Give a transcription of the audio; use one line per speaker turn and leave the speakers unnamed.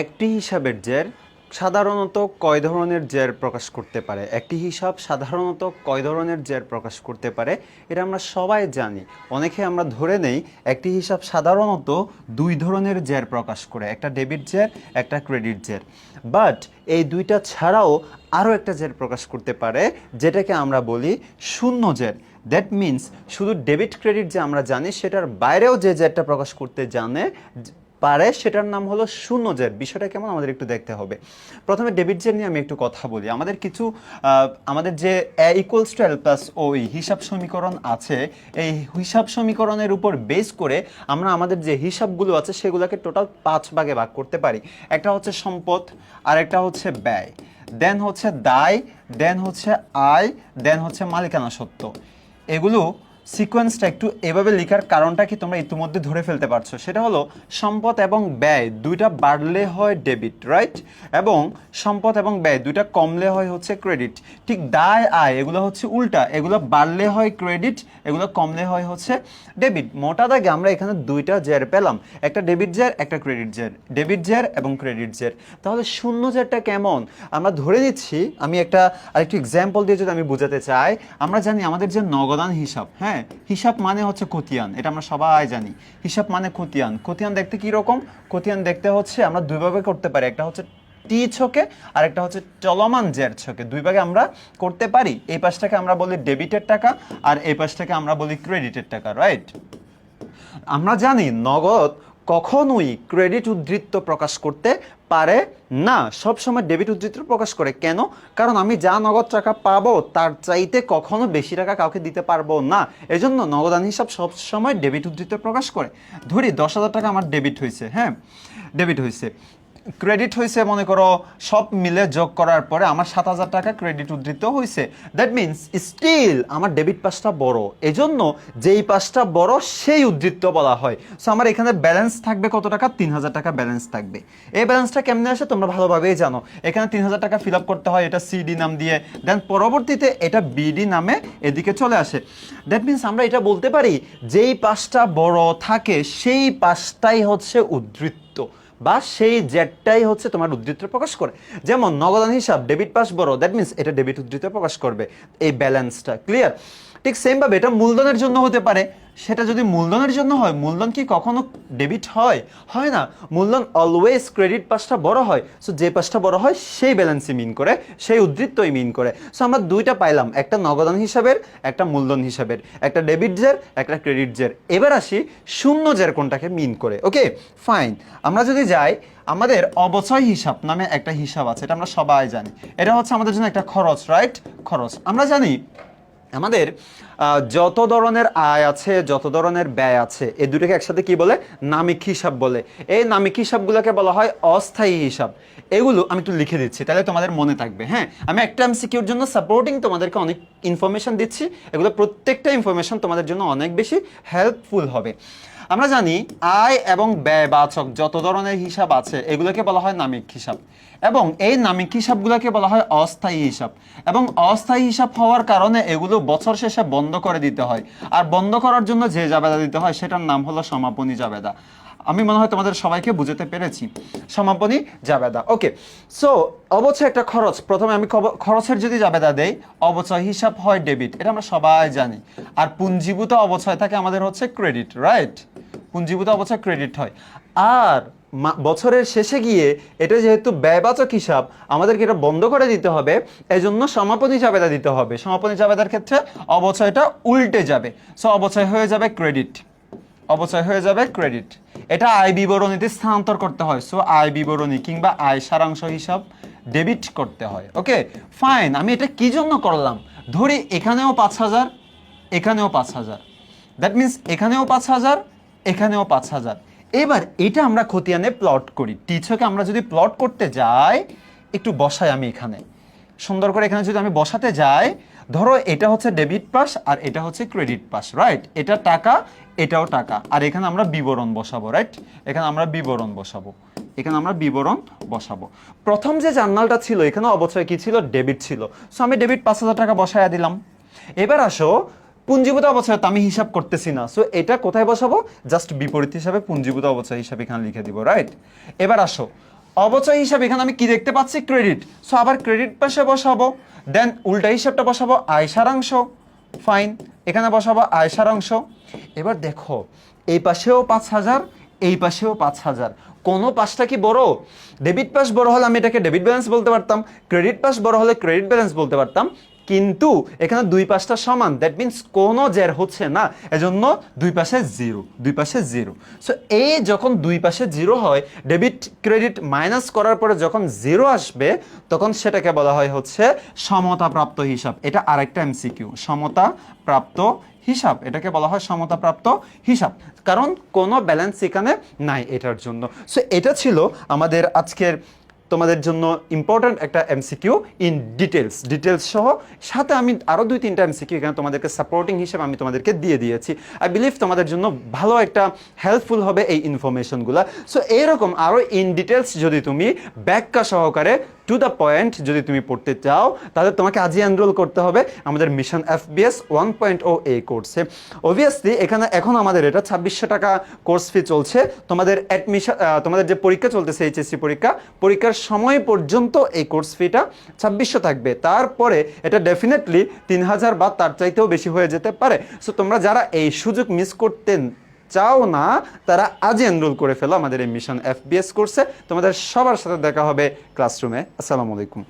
একটি হিসাবের জের সাধারণত কয় ধরনের জের প্রকাশ করতে পারে? একটি হিসাব সাধারণত কয় ধরনের জের প্রকাশ করতে পারে? এটা আমরা সবাই জানি। অনেকে আমরা ধরে নেই, একটি হিসাব সাধারণত দুই ধরনের জের প্রকাশ করে, একটা ডেবিট জের, একটা ক্রেডিট জের। বাট এই দুইটা ছাড়াও আরও একটা জের প্রকাশ করতে পারে, যেটাকে আমরা বলি শূন্য জের। দ্যাট মিন্স শুধু ডেবিট ক্রেডিট যে আমরা জানি, সেটার বাইরেও যে জেরটা প্রকাশ করতে জানে পারে, সেটার নাম হলো শূন্য জের বিষয়টা কেমন আমাদের একটু দেখতে হবে। প্রথমে ডেবিট জের নিয়ে আমি একটু কথা বলি। আমাদের কিছু আমাদের যে A equals to L plus ওই হিসাব সমীকরণ আছে, এই হিসাব সমীকরণের উপর বেস করে আমরা আমাদের যে হিসাবগুলো আছে, সেগুলোকে টোটাল পাঁচ ভাগে ভাগ করতে পারি। একটা হচ্ছে সম্পদ, আর একটা হচ্ছে ব্যয়। দেন হচ্ছে দায় দেন হচ্ছে আয় দেন হচ্ছে মালিকানা সত্ত্ব এগুলো সিকোয়েন্সটা একটু এভাবে লেখার কারণটা কি তোমরা ইতিমধ্যে ধরে ফেলতে পারছ? সেটা হলো সম্পদ এবং ব্যয় দুইটা বাড়লে হয় ডেবিট রাইট এবং সম্পদ এবং ব্যয় দুইটা কমলে হয় হচ্ছে ক্রেডিট ঠিক দায়, আয়, এগুলো হচ্ছে উল্টা। এগুলো বাড়লে হয় ক্রেডিট এগুলো কমলে হয় হচ্ছে ডেবিট মোটা দাগে আমরা এখানে দুইটা জের পেলাম। একটা ডেবিট জের একটা ক্রেডিট জের ডেবিট জের এবং ক্রেডিট জের তাহলে শূন্য জেরটা কেমন? আমরা ধরে নিচ্ছি, আমি একটা আরেকটু এক্সাম্পল দিয়ে যদি আমি বোঝাতে চাই, আমরা জানি আমাদের যে নগদান হিসাব হ্যাঁ? হিসাব মানে হচ্ছে খতিয়ান, এটা আমরা সবাই জানি। হিসাব মানে খতিয়ান। খতিয়ান দেখতে কি রকম? খতিয়ান দেখতে হচ্ছে আমরা দুইভাবে করতে পারি, একটা হচ্ছে টি ছকে, আর একটা হচ্ছে চলমান জের ছকে। দুই ভাগে আমরা করতে পারি। এই পাশটাকে আমরা বলি ডেবিটের টাকা, আর এই পাশটাকে আমরা বলি ক্রেডিটের টাকা রাইট আমরা জানি নগদ কখনোই ক্রেডিট উদ্ধৃত্ত প্রকাশ করতে পারে না। সব সময় ডেবিট উদ্ধৃত্ত প্রকাশ করে। কেন? কারণ আমি যা নগদ টাকা পাবো, তার চাইতে কখনো বেশি টাকা কাউকে দিতে পারব না। এজন্য নগদান হিসাব সব সময় ডেবিট উদ্ধৃত্ত প্রকাশ করে। ধরি দশ হাজার টাকা আমার ডেবিট হয়েছে হ্যাঁ? ডেবিট হয়েছে। ক্রেডিট হয়েছে মনে করো, সব মিলে যোগ করার পরে আমার সাত হাজার টাকা ক্রেডিট উদ্ধৃত হয়েছে দ্যাট মিনস স্টিল আমার ডেবিট পাসটা বড়। এজন্য যেই পাসটা বড়, সেই উদ্ধৃত্ত বলা হয়। সো আমার এখানে ব্যালেন্স থাকবে কত টাকা? তিন হাজার টাকা ব্যালেন্স থাকবে। এই ব্যালেন্সটা কেমনে আসে তোমরা ভালোভাবেই জানো। এখানে তিন হাজার টাকা ফিল আপ করতে হয়, এটা সিডি নাম দিয়ে। দেন পরবর্তীতে এটা বিডি নামে এদিকে চলে আসে। দ্যাট মিনস আমরা এটা বলতে পারি, যেই পাসটা বড় থাকে, সেই পাসটাই হচ্ছে উদ্ধৃত্ত। বা সেই জেটটাই হচ্ছে তোমার উদ্ধৃত প্রকাশ করে। যেমন নগদান হিসাব ডেবিট পাস বড় দ্যাট মিনস এটা ডেবিট উদ্ধৃত প্রকাশ করবে। এই ব্যালেন্সটা ক্লিয়ার ঠিক সেমভাবে এটা মূলধনের জন্য হতে পারে। সেটা যদি মূলধনের জন্য হয়, মূলধন কি কখনো ডেবিট হয়? হয় না। মূলধন অলওয়েজ ক্রেডিট পাসটা বড় হয়। সো যে পাসটা বড় হয়, সেই ব্যালেন্সই মিন করে, সেই উদ্ধৃত্তই মিন করে। সো আমরা দুইটা পাইলাম, একটা নগদান হিসাবের, একটা মূলধন হিসাবের। একটা ডেবিট জের একটা ক্রেডিট জের এবার আসি শূন্য জের কোনটাকে মিন করে ওকে ফাইন আমরা যদি যাই, আমাদের অবচয় হিসাব নামে একটা হিসাব আছে, এটা আমরা সবাই জানি। এটা হচ্ছে আমাদের জন্য একটা খরচ রাইট খরচ। আমরা জানি আমাদের যত ধরনের আয় আছে, যত ধরনের ব্যয় আছে এই দুটোকে একসাথে কি বলে? নামিক হিসাব বলে। এই নামিক হিসাবগুলোকে বলা হয় অস্থায়ী হিসাব। এগুলো আমি একটু লিখে দিচ্ছি, তাহলে তোমাদের মনে থাকবে হ্যাঁ? আমি একটা এমসিকিউর জন্য সাপোর্টিং তোমাদেরকে অনেক ইনফরমেশন দিচ্ছি। এগুলো প্রত্যেকটা ইনফরমেশন তোমাদের জন্য অনেক বেশি হেল্পফুল হবে। আমরা জানি আয় এবং ব্যয়বাচক যত ধরনের হিসাব আছে, এগুলোকে বলা হয় নামিক হিসাব। এবং এই নামিক হিসাবগুলোকে বলা হয় অস্থায়ী হিসাব। এবং অস্থায়ী হিসাব হওয়ার কারণে এগুলো বছর শেষে বন্ধ করে দিতে হয়। আর বন্ধ করার জন্য যে জাবেদা দিতে হয়, সেটার নাম হলো সমাপনী জাবেদা। আমি মনে হয় তোমাদের সবাইকে বুঝতে পেরেছি। সমাপনী জাবেদা। ওকে সো অবচয় একটা খরচ। প্রথমে আমি খরচের যদি জাবেদা দেই, অবচয় হিসাব হয় ডেবিট এটা আমরা সবাই জানি। আর পুঞ্জীভূত অবচয় থাকে আমাদের হচ্ছে ক্রেডিট রাইট পুঞ্জীভূত অবচয় ক্রেডিট হয়। আর বছরের শেষে গিয়ে এটা যেহেতু ব্যয়বাচক হিসাব, আমাদেরকে এটা বন্ধ করে দিতে হবে, এজন্য সমাপনী জাবেদা দিতে হবে। সমাপনী জাবেদার ক্ষেত্রে অবচয়টা উল্টে যাবে। সো অবচয় হয়ে যাবে ক্রেডিট। অবচয় হয়ে যাবে ক্রেডিট। এটা আয় বিবরণীতে স্থানান্তর করতে হয়। সো আয় বিবরণী কিংবা আয় সারাংশ হিসাব ডেবিট করতে হয়। ওকে ফাইন আমি এটা কি জন্য করলাম? ধরি এখানেও পাঁচ হাজার, এখানেও পাঁচ হাজার। দ্যাট মিন্স এখানেও পাঁচ হাজার এখানেও পাঁচ হাজার। এবার এটা আমরা খতিয়ানে প্লট করি। টিচকে আমরা যদি প্লট করতে যাই, একটু বসাই আমি এখানে। সুন্দর করে এখানে যদি আমি বসাতে যাই, ধরো এটা হচ্ছে ডেবিট পাস আর এটা হচ্ছে ক্রেডিট পাস রাইট এটা টাকা, এটাও টাকা। আর এখানে আমরা বিবরণ বসাবো রাইট এখানে আমরা বিবরণ বসাবো। এখানে আমরা বিবরণ বসাবো। প্রথম যে জার্নালটা ছিল, এখানে অবচয় কি ছিল? ডেবিট ছিল। সো আমি ডেবিট পাঁচ হাজার টাকা বসায়া দিলাম। এবার আসো পুঞ্জীভূত অবচয় তো আমি হিসাব করতেছি না। সো এটা কোথায় বসাবো? জাস্ট বিপরীত হিসাবে পুঞ্জীভূত অবচয় হিসাবে এখানে লিখে দিব রাইট এবার আসো। অবচয় হিসাবে এখানে আমি কি দেখতে পাচ্ছি? ক্রেডিট সো আবার ক্রেডিট পাশে বসাবো। দেন উল্টা হিসাবটা বসাবো, আয় সারাংশ। ফাইন এখানে বসাবো, আয় সারাংশ। এবার দেখো, এই পাশেও পাঁচ হাজার, এই পাশেও পাঁচ হাজার। কোনো পাশটা কি বড়? ডেবিট পাস বড় হলে আমি এটাকে ডেবিট ব্যালেন্স বলতে পারতাম। ক্রেডিট পাস বড় হলে ক্রেডিট ব্যালেন্স বলতে পারতাম। কিন্তু এখানে দুই পাশটা সমান। দ্যাট মিনস কোনো জের হচ্ছে না। এজন্য দুই পাশে জিরো দুই পাশে জিরো সো এই যখন দুই পাশে জিরো হয় ডেবিট ক্রেডিট মাইনাস করার পরে যখন জিরো আসবে, তখন সেটাকে বলা হয় হচ্ছে সমতা প্রাপ্ত হিসাব। এটা আরেকটা এমসিকিউ সমতা প্রাপ্ত হিসাব। এটাকে বলা হয় সমতাপ্রাপ্ত হিসাব। কারণ কোনো ব্যালেন্স এখানে নাই এটার জন্য। সো এটা ছিল আমাদের আজকের তোমাদের জন্য ইম্পর্ট্যান্ট একটা এমসিকিউ ইন ডিটেলস ডিটেলস সহ সাথে আমি আরও দুই তিনটা এমসিকিউ এখানে তোমাদেরকে সাপোর্টিং হিসেবে আমি তোমাদেরকে দিয়ে দিয়েছি। আই বিলিভ তোমাদের জন্য ভালো একটা হেল্পফুল হবে এই ইনফরমেশনগুলো সো এরকম আরও ইন ডিটেলস যদি তুমি ব্যাখ্যা সহকারে টু দ্য পয়েন্ট যদি তুমি পড়তে চাও, তাহলে তোমাকে আজই এনরোল করতে হবে আমাদের mission F BS one point o এই কোর্সে অবভিয়াসলি এখানে এখন আমাদের এটা ছাব্বিশশো টাকা কোর্স ফি চলছে। তোমাদের অ্যাডমিশন তোমাদের যে পরীক্ষা চলতেছে এইচএসসি পরীক্ষা, পরীক্ষার সময় পর্যন্ত এই কোর্স ফিটা ছাব্বিশশো থাকবে। তারপরে এটা ডেফিনেটলি তিন হাজার বা তার চাইতেও বেশি হয়ে যেতে পারে। সো তোমরা যারা এই সুযোগ মিস করতেন চাও না, তারা আজই এনরোল করে ফেলো আমাদের এই মিশন এফবিএস কোর্সে তোমাদের সবার সাথে দেখা হবে ক্লাসরুমে আসসালামু আলাইকুম।